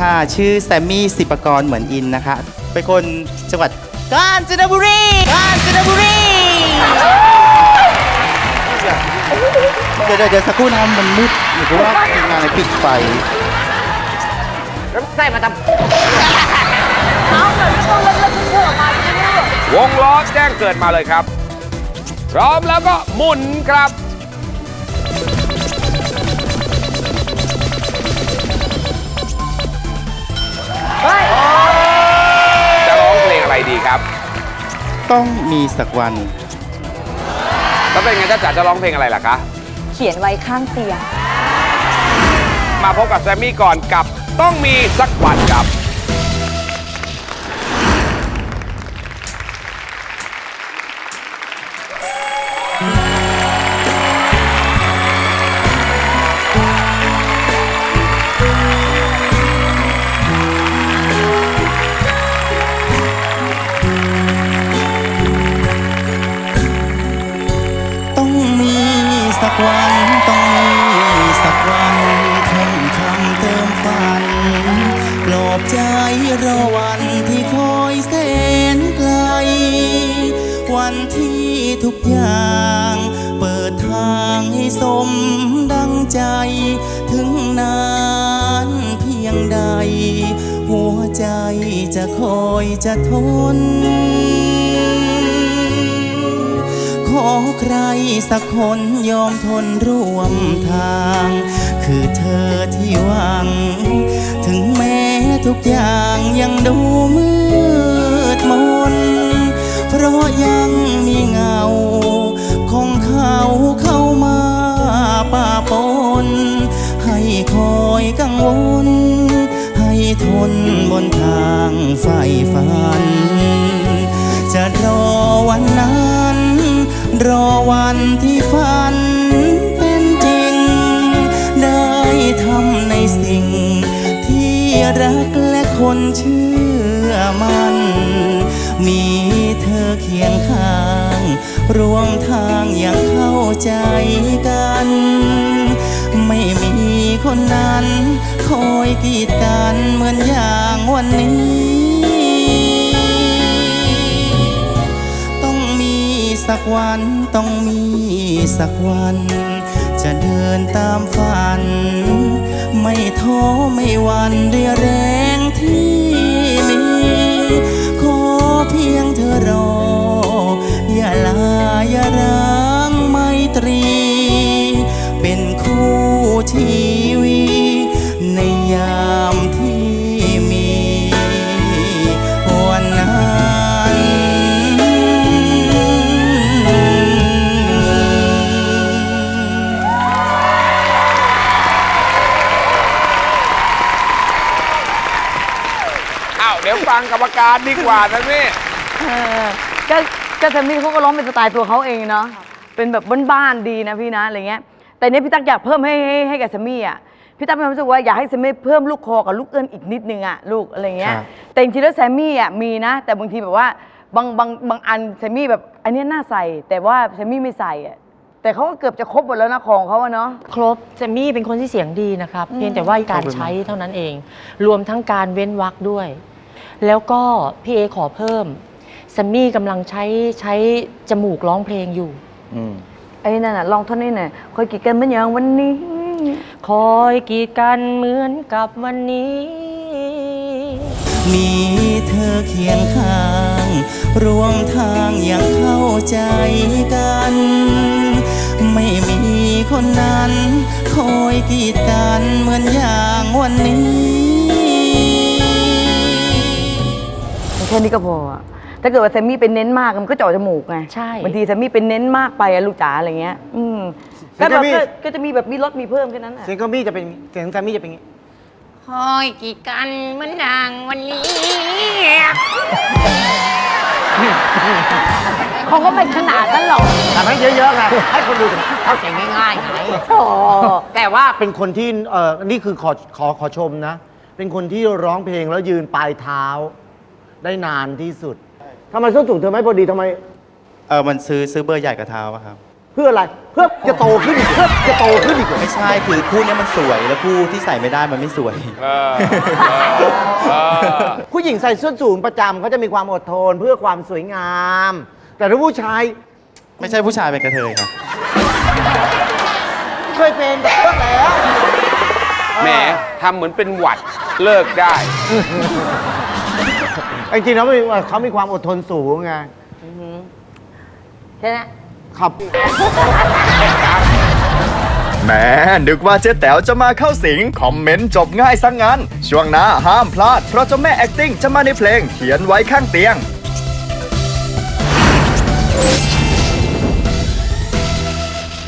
ค่ะ ชื่อแซมมี่สิปกรเหมือนอินนะคะ เป็นคนจังหวัดกาญจนบุรีกาญจนบุรีเดี๋ยวเดี๋ยวเดี๋ยวสักครู่นะมันมืดหรือเพราะว่าทีมงานเลยปิดไฟแล้วใส่มาทเอาเดี๋ยวต้องเล่นเล่นเพื่อออกมาใช่ไหมลูกวงล้อแจ้งเกิดมาเลยครับ พร้อมแล้วก็หมุนครับ ต้องมีสักวัน แล้วเป็นไงจ้าจ๋าจะร้องเพลงอะไรล่ะคะ เขียนไว้ข้างเตียง มาพบกับแซมมี่ก่อนกับต้องมีสักวันครับ ทุกอย่าง เปิดทางให้สมดังใจ ถึงนานเพียงใด หัวใจจะคอยจะทน ขอใครสักคนยอมทนร่วมทาง คือเธอที่หวัง ถึงแม้ทุกอย่างยังดูมืดมนเพราะยัง นทางไฟฝัน จะรอวันนั้น รอวันที่ฝันเป็นจริง ได้ทำในสิ่ง ที่รักและคนเชื่อมัน มีเธอเคียงข้าง รวมทางอย่างเข้าใจกัน คนนั้น คอยกีดกันเหมือนอย่างวันนี้ ต้องมีสักวันต้องมีสักวัน จะเดินตามฝัน ไม่ท้อไม่หวันด้วยแรงที่ ฟังกรรมการดีกว่านะนี่เออก็ก็แซมมี่เขาก็ร้องเป็นสไตล์ตัวเขาเองเนาะเป็นแบบบ้านๆดีนะพี่นะอะไรเงี้ยแต่เนี้ยพี่ตั๊กอยากเพิ่มให้ให้ให้กับแซมมี่อะพี่ตั๊กมีความรู้สึกว่าอยากให้แซมมี่เพิ่มลูกคอกับลูกเอื้อนอีกนิดนึงอะลูกอะไรเงี้ยครับแต่จริงๆแล้วแซมมี่อะมีนะ แต่บางทีแบบว่าบางบางบางอันแซมมี่แบบอันเนี้ยน่าใส่ แต่ว่าแซมมี่ไม่ใส่อะแต่เขาก็เกือบจะครบหมดแล้วนะของเขาอะเนาะ ครบแซมมี่เป็นคนที่เสียงดีนะครับ เพียงแต่ว่าการใช้เท่านั้นเอง รวมทั้งการเว้นวรรคด้วย แล้วก็พี่เอขอเพิ่มแซมมี่กำลังใช้ใช้จมูกร้องเพลงอยู่ อืม ไอ้นั่นน่ะลองท่อนนี้หน่อยคอยกีดกันเหมือนอย่างวันนี้ คอยกีดกันเหมือนกับวันนี้ มีเธอเคียงข้าง รวมทางอย่างเข้าใจกัน ไม่มีคนนั้น คอยกีดกันเหมือนอย่างวันนี้ แค่นี้ก็พออะถ้าเกิดว่าแซมมี่เป็นเน้นมากมันก็เจาะจมูกไงใช่ บางทีแซมมี่เป็นเน้นมากไปอะลูกจ๋าอะไรเงี้ย อืมเสีก็ยงแบบแซมมี่ก็ก็จะมีแบบมีลดมีเพิ่มแค่นั้นอะ เสียงก็มี่จะเป็นเสียงแซมมี่จะเป็นอย่างนี้ำคอยกีดกันเหมือนนางวันนี้เขาก็ไม่ขนาดนั้นหรอกแต่ให้เยอะๆไงให้คนดูเข้าใจง่ายๆไงโอ้แต่ว่าเป็นคนที่เออนี่คือขอขอขอชมนะ เป็นคนที่ร้องเพลงแล้วยืนปลายเท้า ได้นานที่สุดทำไมส้นสูงเธอไม่พอดีทำไม เออมันซื้อซื้อเบอร์ใหญ่กับเท้าอะครับ เพื่ออะไรเพื่อจะโตขึ้นอีกเพื่อจะโตขึ้นอีกเหรอไม่ใช่คือคู่เนี้ยมันสวยแล้วคู่ที่ใส่ไม่ได้มันไม่สวย เออเออเออผู้หญิงใส่ส้นสูงประจำเขาจะมีความอดทนเพื่อความสวยงาม แต่ถ้าผู้ชายไม่ใช่ผู้ชายเป็นกระเทยครับเคยเป็นแต่เลิกแล้ว แหมทำเหมือนเป็นหวัดเลิกได้ จริงๆแล้วเขามีความอดทนสูงไงใช่ไหมครับ แหมนึกว่าเจ๊แต๋วจะมาเข้าสิง คอมเมนต์จบง่ายซะงั้น ช่วงหน้าห้ามพลาด เพราะเจ้าแม่ acting จะมาในเพลงเขียนไว้ข้างเตียง